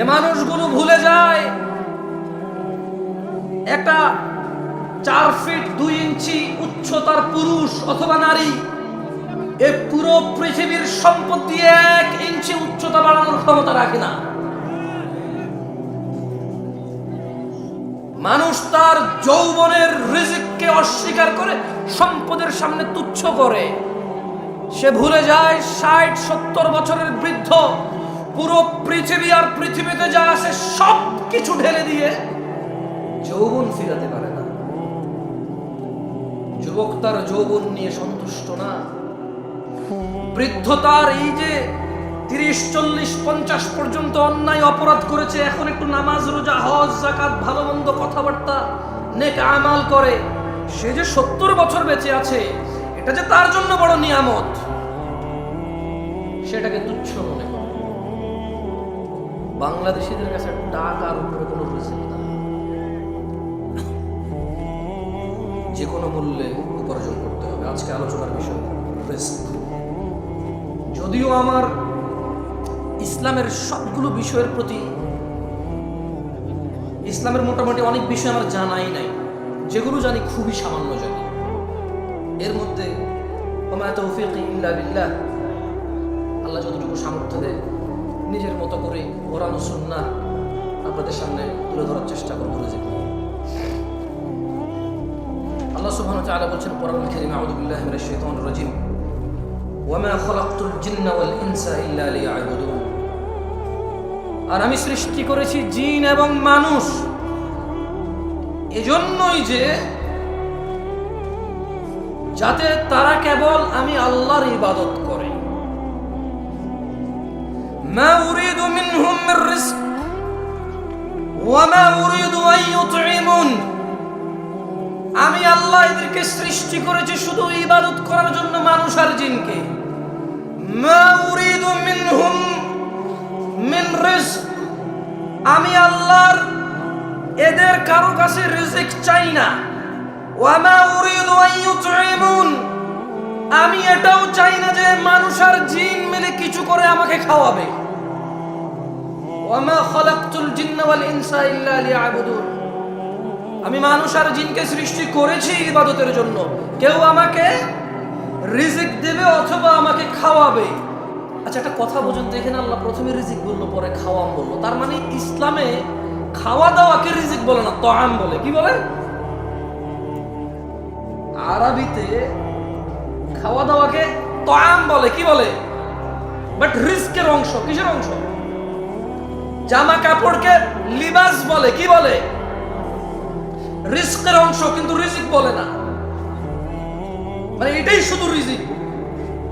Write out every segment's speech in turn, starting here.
এ মানুষগুলো ভুলে যায়। একটা চার ফিট দুই ইঞ্চি উচ্চতার পুরুষ অথবা নারী, এ পুরো পৃথিবীর সম্পদ দিয়ে এক ইঞ্চি উচ্চতা বাড়ানোর ক্ষমতা রাখে না। মানুষ তার যৌবনের রিজিককে অস্বীকার করে সম্পদের সামনে তুচ্ছ করে। সে ভুলে যায় ষাট, সত্তর বছরের বৃদ্ধ পুরো পৃথিবী আর পৃথিবীতে যা আসে সব কিছু ঢেলে দিয়ে যৌবন ফিরাতে পারে না। যুবক তার যৌবন নিয়ে সন্তুষ্ট না। বৃদ্ধ তার এই যে তিরিশ, চল্লিশ, পঞ্চাশ পর্যন্ত অন্যায় অপরাধ করেছে, এখন একটু নামাজ, রোজা, হজ জাকাত ভালো মন্দ কথাবার্তা, নেক আমাল করে, সে যে সত্তর বছর বেঁচে আছে, এটা যে তার জন্য বড় নিয়ামত, সেটাকে তুচ্ছ মনে বাংলাদেশিদের কাছে টাকার উপরে কোনো রিজিক না যে কোনো মূল্যে উপার্জন করতে হবে। আজকে আলোচনার বিষয় যদিও আমার ইসলামের সবগুলো বিষয়ের প্রতি ইসলামের মোটামুটি অনেক বিষয় আমার জানাই নাই। যেগুলো জানি খুবই সামান্য জানি। এর মধ্যে আল্লাহ যতটুকু সামর্থ্য দেয় নিজের মতো করে কোরআন সুন্না আপনাদের সামনে তুলে ধরার চেষ্টা করব নিয়ে আল্লাহ সুবহানাহু ওয়া তাআলা বলছেন কোরআনুল কারীম, আউযু বিল্লাহি মিনাশ শাইতানির রাজিম। ওয়ামা খালাকতুল জিন্না ওয়াল আর আমি সৃষ্টি করেছি জিন এবং মানুষ। এজন্যই যে যাতে তারা কেবল আমি আল্লাহর ইবাদত করে। মা উরিদু মিনহুম মির রিজক ওয়ামা উরিদু আন ইউতঈমুন আমি আল্লাহ এদেরকে সৃষ্টি করেছি শুধু ইবাদত করার জন্য মানুষ আর জিনকে। মিন আমি আল্লাহর এদের কারও কাছে রিজিক চাই না। আমি এটাও চাই না যে মানুষ আর জিন মিলে কিছু করে আমাকে খাওয়াবে। আমি মানুষ আর জিনকে সৃষ্টি করেছি ইবাদতের জন্য। কেউ আমাকে রিজিক দেবে অথবা আমাকে খাওয়াবে। আচ্ছা একটা কথা বোঝেন তো এখানে আল্লাহ প্রথমে রিজিক বলল, পরে খাওয়াম বলল। তার মানে ইসলামে খাওয়া দাওয়াকে রিজিক বলে না তআম বলে। কি বলে? আরবিতে খাওয়া দাওয়াকে তআম বলে। কি বলে? বাট রিস্কের অংশ, কিসের অংশ? জামা কাপড়কে লিবাস বলে, কি বলে? রিস্কের অংশ, কিন্তু রিজিক বলে না। মানে এটাই শুধু রিজিক।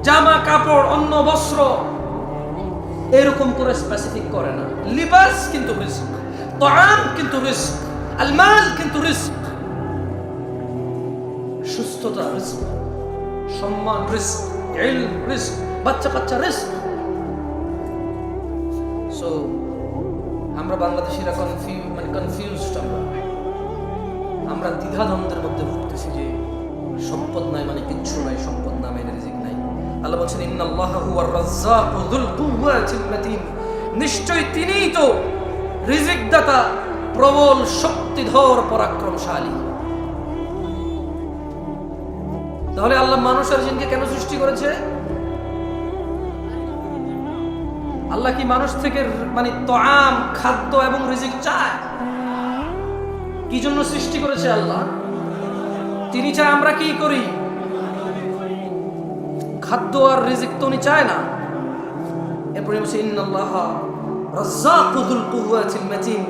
জামা কাপড় অন্য বস্ত্র, এরকম করে স্পেসিফিক করে না। লিবাস কিন্তু রিস্ক তাআম কিন্তু রিস্ক আলমাল কিন্তু রিস্ক সুস্থতা রিস্ক সম্মান রিস্ক ইলম রিস্ক বাচ্চা কাচ্চা রিস্ক সো আমরা বাংলাদেশিরা কনফিউ মানে কনফিউজড আমরা। আমরা দ্বিধাদ্বন্দ্বের মধ্যে ভুগতেছি যে সম্পদ নাই মানে কিচ্ছু নাই, সম্পদ না মানে রিজিক নাই। আল্লাহ বলছেন, ইন্নাল্লাহু হুয়ার রাজ্জাকু যুল কুওয়াতিল মাতিন। নিশ্চয় তিনিই তো রিজিক দাতা প্রবল, শক্তিধর, পরাক্রমশালী। তাহলে আল্লাহ মানুষ আর জিনকে কেন সৃষ্টি করেছে? আল্লাহ কি মানুষ থেকে মানে তোয়াম খাদ্য এবং রিজিক চায়? কি জন্য সৃষ্টি করেছে আল্লাহ? তিনি চায় আমরা কি করি? খাদ্য আর রিজিক তো উনি চায় না। এরপরে বলছে, ইন্নাল্লাহ রাজ্জাকুল কুওয়াতিল মাতিন।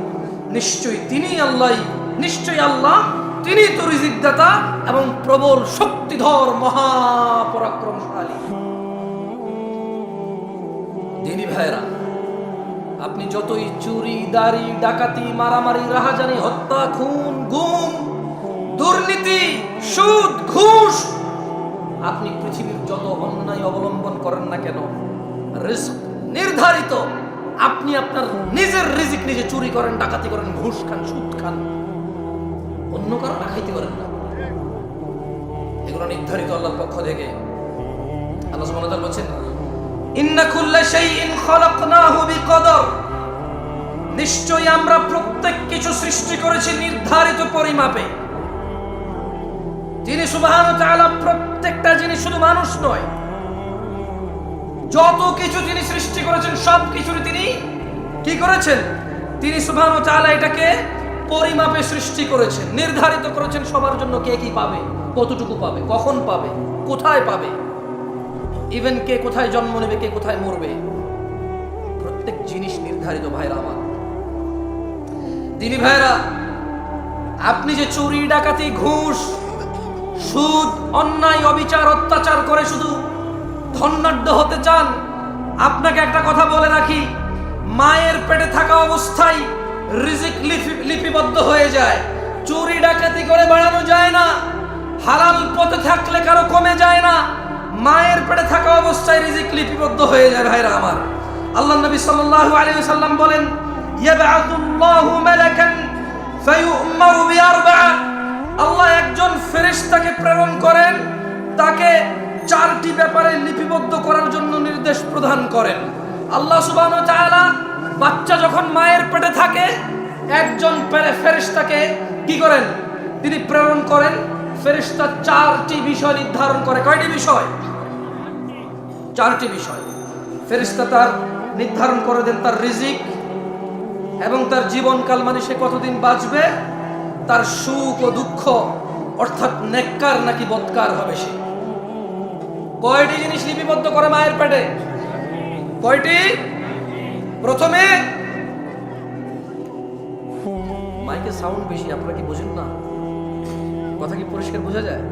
নিশ্চয়ই তিনি আল্লাহ নিশ্চয়ই আল্লাহ, তিনি তো রিজিক দাতা এবং প্রবল শক্তিধর মহাপরাক্রমশালী দিনী ভাইরা আপনি যতই চুরি, দাড়ি, ডাকাতি, মারামারি, রাহাজানি, হত্যা, খুন, গুম, দুর্নীতি, সুদ, ঘুষ, আপনি পৃথিবীর যত অন্যায় অবলম্বন করেন না কেন, রিস্ক নির্ধারিত। আপনি আপনার নিজের রিজিক নিজে চুরি করেন, ডাকাতি করেন, ঘুষ খান, সুদ খান। অন্য কারও না খাইতে পারেন না। এগুলো নির্ধারিত আল্লাহর পক্ষ থেকে। আল্লাহ সুবহানাহু নিশ্চয়ই আমরা প্রত্যেক কিছু সৃষ্টি করেছি নির্ধারিত পরিমাপে। যিনি সুবহান প্রত্যেকটা জিনিস শুধু মানুষ নয়। যত কিছু তিনি সৃষ্টি করেছেন, সব কিছুর তিনি কি করেছেন? তিনি সুবহান তাআলা এটাকে পরিমাপে সৃষ্টি করেছেন, নির্ধারিত করেছেন সবার জন্য কে কি পাবে, কতটুকু পাবে, কখন পাবে, কোথায় পাবে। ইভেন কে কোথায় জন্ম নেবে, কে কোথায় মরবে, প্রত্যেক জিনিস নির্ধারিত ভাইরা আমার। দিনী ভাইরা আপনি যে চুরি, ডাকাতি, ঘুষ, সুদ, অন্যায়, অবিচার, অত্যাচার করে শুধু ধন্যাঢ্য হতে চান, আপনাকে একটা কথা বলে রাখি, মায়ের পেটে থাকা অবস্থায় রিজিক লিপি- লিপিবদ্ধ হয়ে যায়। চুরি, ডাকাতি করে বাড়ানো যায় না, হালাল পথে থাকলে কারও কমে যায় না মায়ের পেটে থাকা অবস্থায় রিজিক লিপিবদ্ধ হয়ে যায় ভাইরা আমার। আল্লাহ নবী সাল্লাল্লাহু আলাইহি ওয়াসাল্লাম বলেন ইয়াবআতুল্লাহু মালাকান ফায়ু'মারু বিআরবা'a আল্লাহ একজন ফেরেশতাকে প্রেরণ করেন, তাকে চারটি ব্যাপারে লিপিবদ্ধ করার জন্য নির্দেশ প্রদান করেন। আল্লাহ সুবহানাহু তাআলা বাচ্চা যখন মায়ের পেটে থাকে, একজন ফেরেশতাকে কি করেন? তিনি প্রেরণ করেন, ফেরেশতা চারটি বিষয় নির্ধারণ করে। কয়টি বিষয়? চারটি বিষয়। ফেরিস্তা তার নির্ধারণ করে দেন তার রিজিক এবং তার জীবনকাল মানে সে কতদিন বাঁচবে? তার সুখ ও দুঃখ, অর্থাৎ নেককার নাকি বৎকার হবে সে? কয়টি জিনিস লিপিবদ্ধ করে মায়ের পেটে? কয়টি? প্রথমে, মাইকে সাউন্ড বেশি, আপনারা কি বোঝেন না? কথা কি পরিষ্কার বোঝা যায়?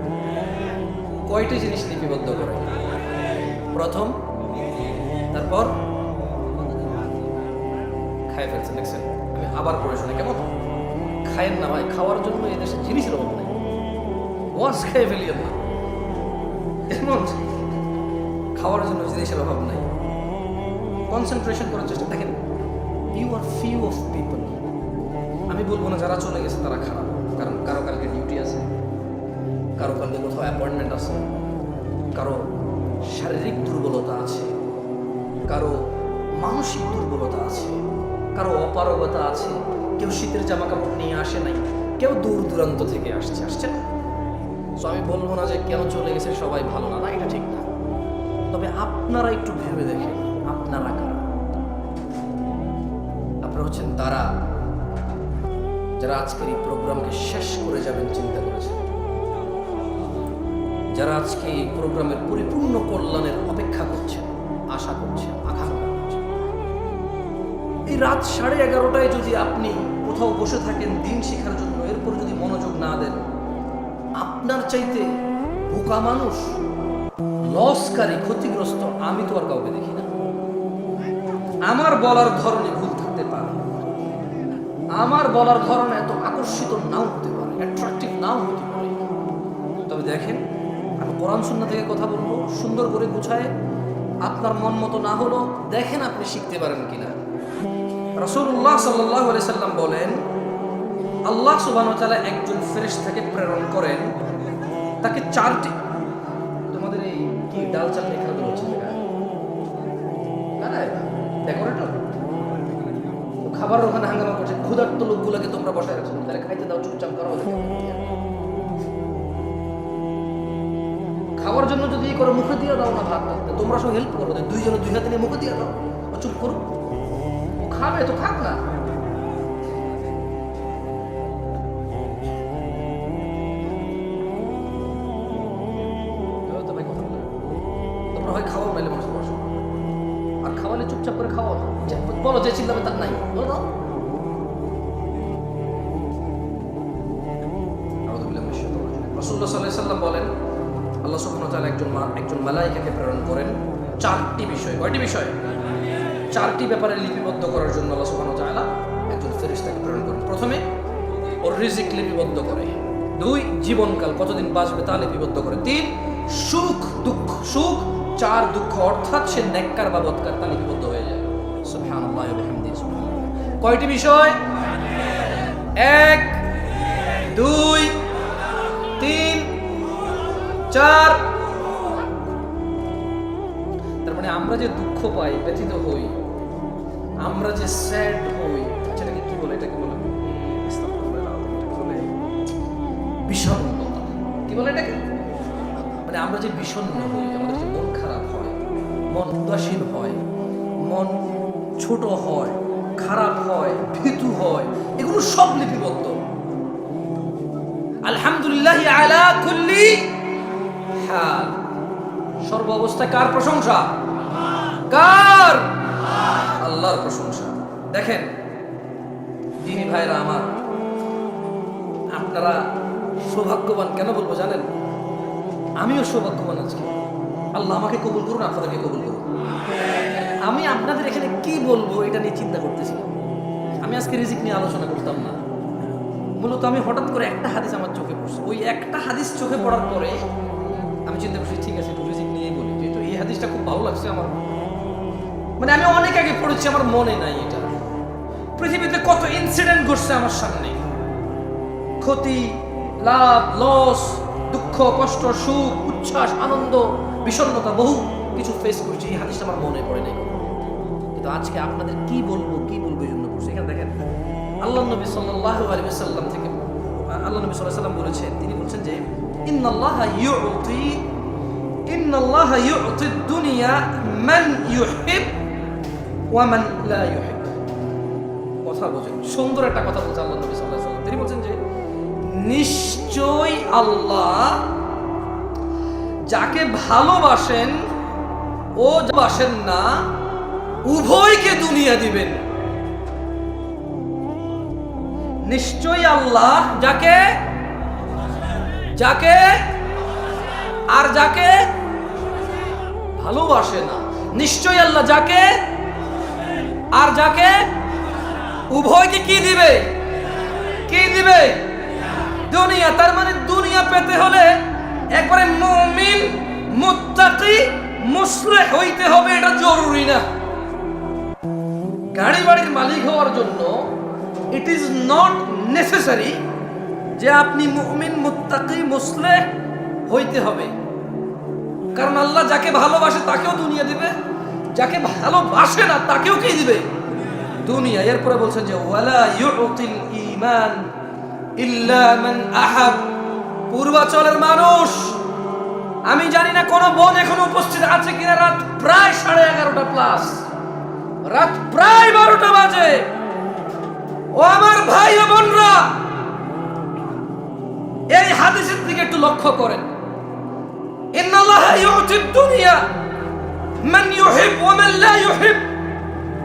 কয়টি জিনিস লিপিবদ্ধ করে? প্রথম, তারপর খাই ফেলছেন দেখছেন? আমি আবার পড়ে শুনে, কেমন? খায়েন না ভাই, খাওয়ার জন্য এই দেশে জিনিসের অভাব নেই। ওয়াজ খেয়ে ফেলিয়েন না। এমন, খাওয়ার জন্য জিনিসের অভাব নাই। কনসেন্ট্রেশন করার চেষ্টা, দেখেন you are few of people আমি বলব না যারা চলে গেছে, তারা খারাপ। কারণ কারও কালকে ডিউটি আছে, কারও কালকে কোথাও অ্যাপয়েন্টমেন্ট আছে, কারও শারীরিক দুর্বলতা আছে, কারও মানসিক দুর্বলতা আছে, কারও অপারগতা আছে, কেউ শীতের জামা কাপড় নিয়ে আসে নাই, কেউ দূর দূরান্ত থেকে আসছে আসছে না। সো আমি বলব না যে কেন চলে গেছে, সবাই ভালো না না, এটা ঠিক না। তবে আপনারা একটু ভেবে দেখেন, আপনারা কারা? আপনারা হচ্ছেন তারা, যারা আজকের এই প্রোগ্রামকে শেষ করে যাবেন, চিন্তা করেছেন। যারা আজকে এই প্রোগ্রামের পরিপূর্ণ কল্যাণের অপেক্ষা করছেন, আশা করছেন, আকাঙ্ক্ষা করছেন। এই রাত সাড়ে এগারোটায় যদি আপনি কোথাও বসে থাকেন, দিন শেখার জন্য, এরপর যদি মনোযোগ না দেন, আপনার চাইতে বোকা মানুষ, লসকারী, ক্ষতিগ্রস্ত, আমি তো আর কাউকে দেখি না। আমার বলার ধরনে ভুল থাকতে পারে। আমার বলার ধরন এত আকর্ষিত নাও হতে পারে অ্যাট্রাকটিভ নাও হতে পারে। তবে দেখেন কোরআন শূন্য থেকে কথা বলব, সুন্দর করে গুছায়, আপনার মন মতো না হলো, দেখেন আপনি শিখতে পারেন কিনা। রসুল্লাহ সাল্লাহ সাল্লাম বলেন, আল্লাহ সুবাহ একজন ফেরেশতাকে প্রেরণ করেন, তাকে চারটি, তোমাদের এই কি ডাল চাল খেলাধুলা হচ্ছে খাবার ওখানে হাঙ্গামা করছে, ক্ষুধার্ত লোকগুলোকে তোমরা বসায় রাখছো, তাহলে খাইতে দাও, চুপচাপ করো। ওদেরকে। জন্য যদি ই করো, মুখে দিয়ে দাও না ভাত তো তোমরা সব হেল্প করো দুইজনে দুই হাতে নিয়ে মুখে দিয়ে দাও। ও চুপ করো। ও খাবে, তো খাক না। আর খাওয়ালে চুপচাপ করে খাওয়াও না। যে- বলো, যে তার নাই। বলো সাল্লাম বলেন আল্লাহ তাআলা একজন একজন মালাইকাকে প্রেরণ করেন। চারটি বিষয়, কয়টি বিষয়? চারটি ব্যাপারে লিপিবদ্ধ করার জন্য আল্লাহ তাআলা একজন ফেরেশতাকে প্রেরণ করেন। প্রথমে ওর রিজিক লিপিবদ্ধ করে। দুই, জীবনকাল কতদিন বাঁচবে তা লিপিবদ্ধ করে। তিন, সুখ, দুঃখ, সুখ, চার, দুঃখ, অর্থাৎ সে নেককার বা বৎকার তা লিপিবদ্ধ হয়ে যায়। সুবহানাল্লাহ। কয়টি বিষয়? এক, দুই চার। তার মানে আমরা যে দুঃখ পাই, ব্যথিত হই, আমরা যে স্যাড হই, সেটা এটাকে বলে এটাকে বলে? বিষণ্ণতা। কি বলে এটাকে? মানে আমরা যে বিষণ্ণ হই, আমাদের যে মন খারাপ হয়, মন উদাসীন হয়, মন ছোট হয়, খারাপ হয়, ভীতু হয়, এগুলো সব লিপিবদ্ধ। আলহামদুলিল্লাহ আলা কুল্লি হাল সর্ব অবস্থায় কার প্রশংসা? কার? আল্লাহর প্রশংসা। দেখেন, দিনী ভাইরা আমার, আপনারা সৌভাগ্যবান কেন বলব জানেন? আমিও সৌভাগ্যবান আজকে। আল্লাহ আমাকে কবুল করুন, আপনাদেরকে কবুল করুন। আমি আপনাদের এখানে কি বলব এটা নিয়ে চিন্তা করতেছিলাম আমি আজকে রিজিক নিয়ে আলোচনা করতাম না। মূলত আমি হঠাৎ করে একটা হাদিস আমার চোখে পড়ছে। ওই একটা হাদিস চোখে পড়ার পরে চিন্তা করছি, ঠিক আছে, একটু রিজিক নিয়েই বলি। যেহেতু এই হাদিসটা খুব ভালো লাগছে আমার। মানে আমি অনেক আগে পড়েছি, আমার মনে নাই এটা। পৃথিবীতে কত ইনসিডেন্ট ঘটছে আমার সামনে। ক্ষতি, লাভ লস দুঃখ, কষ্ট, সুখ, উচ্ছ্বাস, আনন্দ, বিষণ্ণতা, বহু কিছু ফেস করছি। এই হাদিসটা আমার মনে পড়ে নাই কিন্তু আজকে আপনাদের কি বলব কি বলব এই জন্য পড়ছি? এখানে দেখেন, আল্লাহ নবী সাল্লাল্লাহু আলাইহি ওয়াসাল্লাম থেকে, আল্লাহ নবী সাল্লাল্লাহু আলাইহি ওয়াসাল্লাম বলেছেন, তিনি বলছেন যে ইন্নাল্লাহা ইউতি ইন্নাল্লাহা ইউতি দুনিয়া মান ইউহিব ওয়া মান লা ইউহিব কথা বোঝেন। সুন্দর একটা কথা বলছে আল্লাহ নবী সাল্লাল্লাহু আলাইহি ওয়াসাল্লাম। তিনি বলছেন যে, নিশ্চয় আল্লাহ যাকে ভালোবাসেন, ও বাসেন না, উভয়কে দুনিয়া দিবেন। নিশ্চয়ই আল্লাহ যাকে যাকে আর যাকে ভালোবাসে না। নিশ্চয়ই আল্লাহ যাকে আর যাকে উভয়কে কি দিবে? কি দিবে? দুনিয়া, তার মানে দুনিয়া পেতে হলে একবারে মুমিন, মুত্তাকি মুসলিহ হইতে হবে, এটা জরুরি না। গাড়ি বাড়ির মালিক হওয়ার জন্য ইট ইজ নট নেসেসারি যে আপনি মুমিন, মুত্তাকি মুসলে হইতে হবে। কারণ আল্লাহ যাকে ভালোবাসে তাকেও দুনিয়া দিবে, যাকে ভালোবাসে না তাকেও কি দিবে? দুনিয়া। এরপরে বলছেন যে, ওয়ালা ইউতিল ঈমান ইল্লা মান আহাব। পূর্বাচলের মানুষ, আমি জানি না কোন বোন এখন উপস্থিত আছে কিনা, রাত প্রায় সাড়ে এগারোটা প্লাস রাত প্রায় বারোটা বাজে। ও আমার ভাই ও বোনরা এই হাদিসের দিকে একটু লক্ষ্য করেন।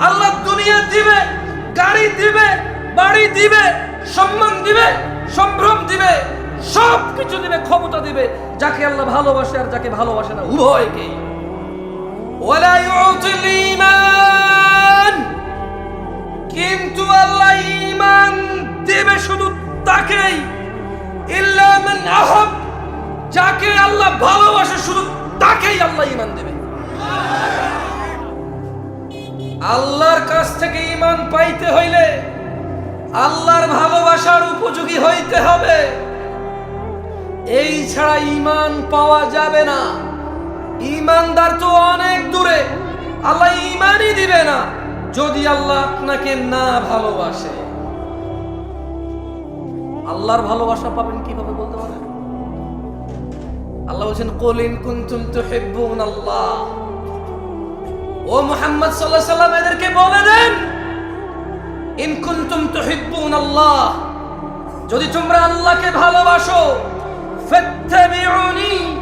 আল্লাহ দুনিয়া দিবে, গাড়ি দিবে, বাড়ি দিবে, সম্মান দিবে, সম্ভ্রম দিবে সব কিছু দিবে, ক্ষমতা দিবে, যাকে আল্লাহ ভালোবাসে আর যাকে ভালোবাসে না, উভয়কেই। কিন্তু আল্লাহ ইমান দেবে শুধু তাকেই। যাকে আল্লাহ ভালোবাসে শুধু তাকেই আল্লাহ ঈমান দেবে। আল্লাহর কাছ থেকে ঈমান পাইতে হইলে আল্লাহর ভালোবাসার উপযোগী হইতে হবে। এই ছাড়া ঈমান পাওয়া যাবে না। ঈমানদার তো অনেক দূরে, আল্লাহ ঈমানই দিবে না। যদি আল্লাহ আপনাকে না ভালোবাসে আল্লাহর ভালোবাসা পাবেন কীভাবে বলতে পারেন? আল্লাহ বলছেন, কুল ইন কুনতুম তুহিব্বুন আল্লাহ। ও মোহাম্মদ সাল্লাহ সাল্লাম, এদেরকে বলে দেন, ইন কুনতুম তুহিব্বুন আল্লাহ। যদি তোমরা আল্লাহকে ভালোবাসো, ফাত্তাবিউনি।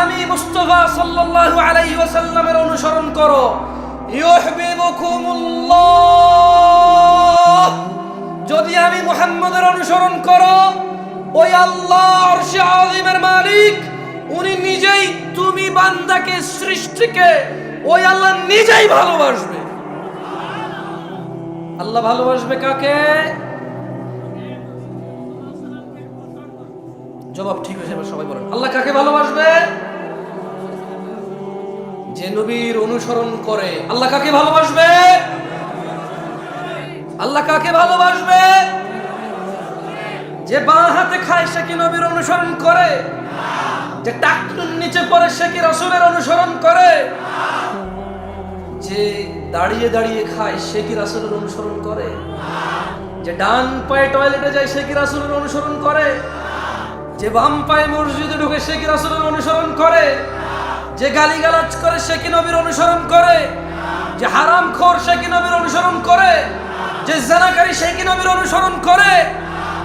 আমি মুস্তাফা সাল্লাল্লাহু আলাইহি ওয়াসাল্লামের অনুসরণ করো। ইউহিব্বুকুমুল্লাহ। যদি আমি মুহাম্মদের অনুসরণ করো, ওই আল্লাহ আরশে মালিক, উনি নিজেই তুমি বান্দাকে সৃষ্টিকে ওই আল্লাহ নিজেই ভালোবাসবে। আল্লাহ ভালোবাসবে কাকে? জবাব ঠিক হয়েছে, এবার সবাই বলেন। আল্লাহ কাকে ভালোবাসবে? যে নবীর অনুসরণ করে। আল্লাহ কাকে ভালোবাসবে? আল্লাহ কাকে ভালোবাসবে? যে বাঁ হাতে খায় সে কি নবীর অনুসরণ করে? যে টাকটুর নিচে পড়ে সে কি রসুলের অনুসরণ করে? যে দাঁড়িয়ে দাঁড়িয়ে খায় সে কি রাসুলের অনুসরণ করে? যে ডান পায়ে টয়লেটে যায় সে কি রাসূলের অনুসরণ করে? যে বাম পায়ে মসজিদে ঢুকে সে কি রাসূলের অনুসরণ করে? যে গালিগালাজ করে সে কি নবীর অনুসরণ করে? যে হারাম খোর সে কি নবীর অনুসরণ করে? যে জানাকারী সে কি নবীর অনুসরণ করে?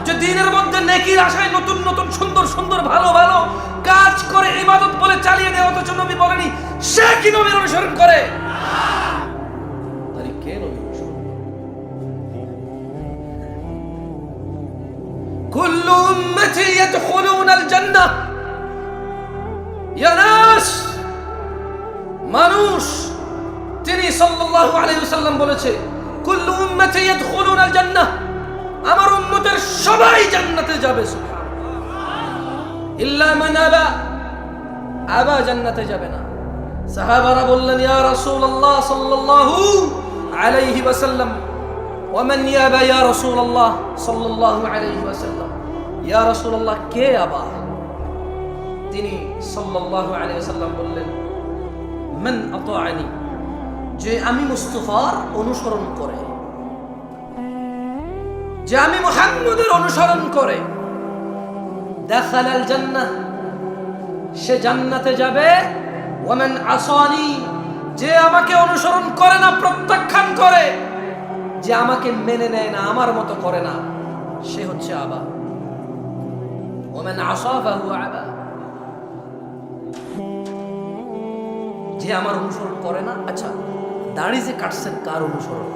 যে দিনের মধ্যে নেকির আশায় নতুন নতুন, সুন্দর সুন্দর, ভালো ভালো কাজ করে ইবাদত বলে চালিয়ে দেয় অথচ নবী বলেনি, সে কি নবীর অনুসরণ করে? মানুষ, তিনি সাল্লাল্লাহু বলেছে উম্মতি ইয়াদখুলুন আল জান্নাহ আমার উম্মতের সবাই জান্নাতে যাবে ইল্লা মান আবা আবা জান্নাতে যাবে না। সাহাবারা বললেন, ইয়া রাসূলুল্লাহ সাল্লাল্লাহু আলাইহি ওয়াসাল্লাম ওয়ামান ইয়াবা ইয়া রাসূলুল্লাহ সাল্লাল্লাহু আলাইহি ওয়াসাল্লাম? ইয়া রাসূলুল্লাহ, কে আবা? তিনি সাল্লাল্লাহু আলাইহি ওয়াসাল্লাম বললেন, মান আতাআনি। যে আমি মুস্তফার অনুসরণ করে। যে আমি মুহাম্মদের অনুসরণ করে দাখাল আল জান্নাহ, সে জান্নাতে যাবে। ওয়ামান আসানি, যে আমাকে অনুসরণ করে না, প্রত্যাখ্যান করে, যে আমাকে মেনে নেয় না, আমার মতো করে না, সে হচ্ছে আবা। ওয়ামান আসা ফাহু আবা। যে আমার অনুসরণ করে না আচ্ছা দাড়ি যে কাটছেন, কার অনুসরণ?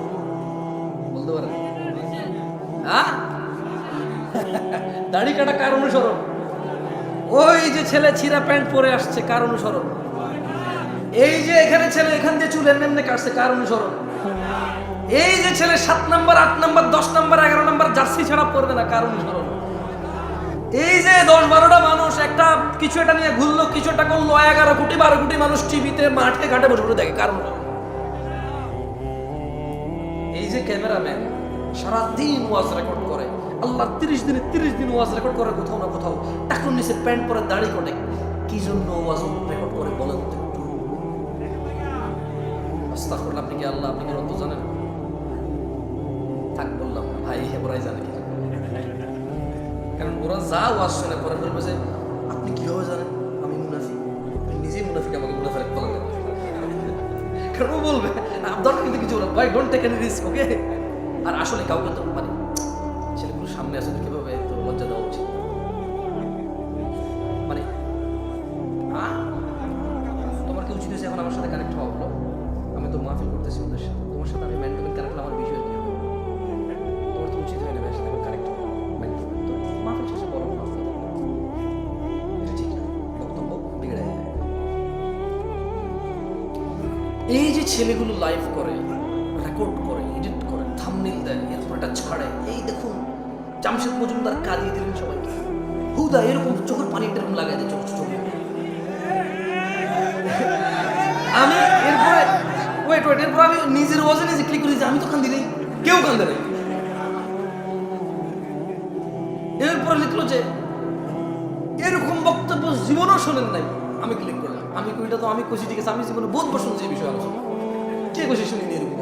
বলতে পারেন? হ্যাঁ দাড়ি কাটা কার অনুসরণ? ওই যে ছেলে ছিঁড়া প্যান্ট পরে আসছে, কার অনুসরণ? এই যে এখানে ছেলে এখান দিয়ে চুলের এমনি কাটছে, কার অনুসরণ? এই যে ছেলে সাত নম্বর, আট নম্বর, দশ নম্বর, এগারো নাম্বার জার্সি ছাড়া পড়বে না, কার অনুসরণ? এই যে দশ বারোটা মানুষ, একটা কিছু একটা নিয়ে ঘুরলো, কিছু একটা করল এগারো কোটি, বারো কোটি মানুষ টিভিতে মাঠে ঘাটে বসে বসে দেখে কারণ এই যে ক্যামেরাম্যান সারাদিন ওয়াজ রেকর্ড করে। আল্লাহ তিরিশ দিনে তিরিশ দিন ওয়াজ রেকর্ড করে কোথাও না কোথাও। এখন নিচে প্যান্ট পরে দাড়ি করে কি জন্য ওয়াজ রেকর্ড করে বলেন তো একটু? আস্তাগফিরুল্লাহ, আপনি কি আল্লাহ আপনি কি রত জানেন? থাক বললাম ভাই হেবরাই জানে কি কারণ ওরা যা ওয়াজ শুনে পরে বলবে যে আপনি কীভাবে জানেন? আমি মুনাফি নিজেই মুনাফিকে আমাকে মুনাফি বলেন না। কারণ ও বলবে "আপ- দরকার কিন্তু কিছু ভাই don't take any risk okay আর আসলে কাউকে তো মানে ছেলেগুলো সামনে আসলে কীভাবে তো লজ্জা দেওয়া উচিত? মানে তোমার কি উচিত হয়েছে এখন আমার সাথে কানেক্ট হওয়া হলো আমি তো মাহফিল করতেছি ওদের সাথে। তোমার সাথে আমি মেন্টাল কানেক্ট আমার বিষয় কি তোমার তো উচিত হয় না ভাইয়ের সাথে কানেক্ট এই যে ছেলেগুলো লাইভ দেয় এরপর এটা ছাড়ে। এই দেখুন, জামশেদ মজুমদার কাঁদিয়ে দিলেন সবাইকে। হুদা, এরকম চোখের পানি লাগাই দেয় চোখ চোখে আমি এরপরে ওয়েট ওয়েট এরপর আমি নিজের নিজে ক্লিক যে আমি তো কেউ কান্দে এরপরে লিখলো যে, এরকম বক্তব্য জীবনও শোনেন নাই। আমি ক্লিক করলাম। আমি কইটা তো আমি কইছি, ঠিক আছে, আমি জীবনে বহুত এই বিষয়ে আলোচনা। কে কইছে শুনিনি এরকম।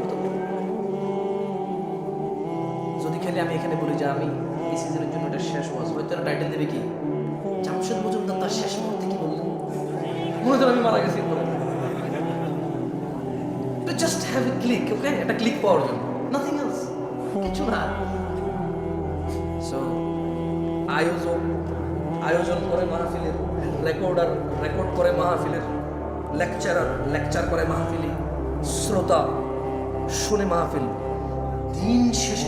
যদি আমি এখানে বলি যে আমি এই সিজনের জন্য এটা শেষ ওয়াজ হয়তো টাইটেল দেবে কি? জামশেদ মজুমদার তার শেষ মুহূর্তে কি বললেন মনে আমি মারা গেছি just have a click okay একটা ক্লিক পাওয়ার জন্য। নাথিং এলস কিছু না। সো আয়োজন আয়োজন করে মাহফিলের রেকর্ডার রেকর্ড করে মাহফিলের লেকচারার লেকচার করে মাহফিলি শ্রোতা। শুনে মাহফিল। দিন শেষে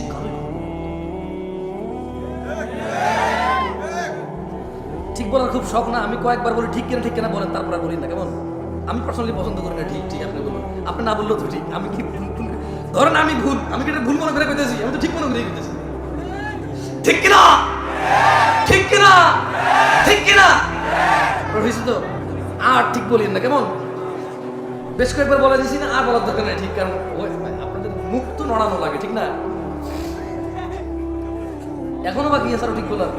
খুব শখ না, আমি কয়েকবার বলি, ঠিক কিনা ঠিক কিনা বলেন, তারপরে বলি না, কেমন? আমি পার্সোনালি পছন্দ করি না, ঠিক ঠিক, আপনি বলুন। আপনি না বললেও তো ঠিক, আমি কি ধরেন আমি ভুল, আমি কি ভুল মনে করে কইতেছি? আমি তো ঠিক মনে করে কইতেছি। ঠিক কিনা? ঠিক কিনা? ঠিক কিনা? প্রফেসর তো? আর ঠিক বলিন না, কেমন? বেশ কয়েকবার বলা দিছি না, আর বলার দরকার নেই, ঠিক, কারণ আপনাদের মুখ তো নড়ানো লাগে, ঠিক না? এখনও বাকি আছে, আরও ঠিক বলার।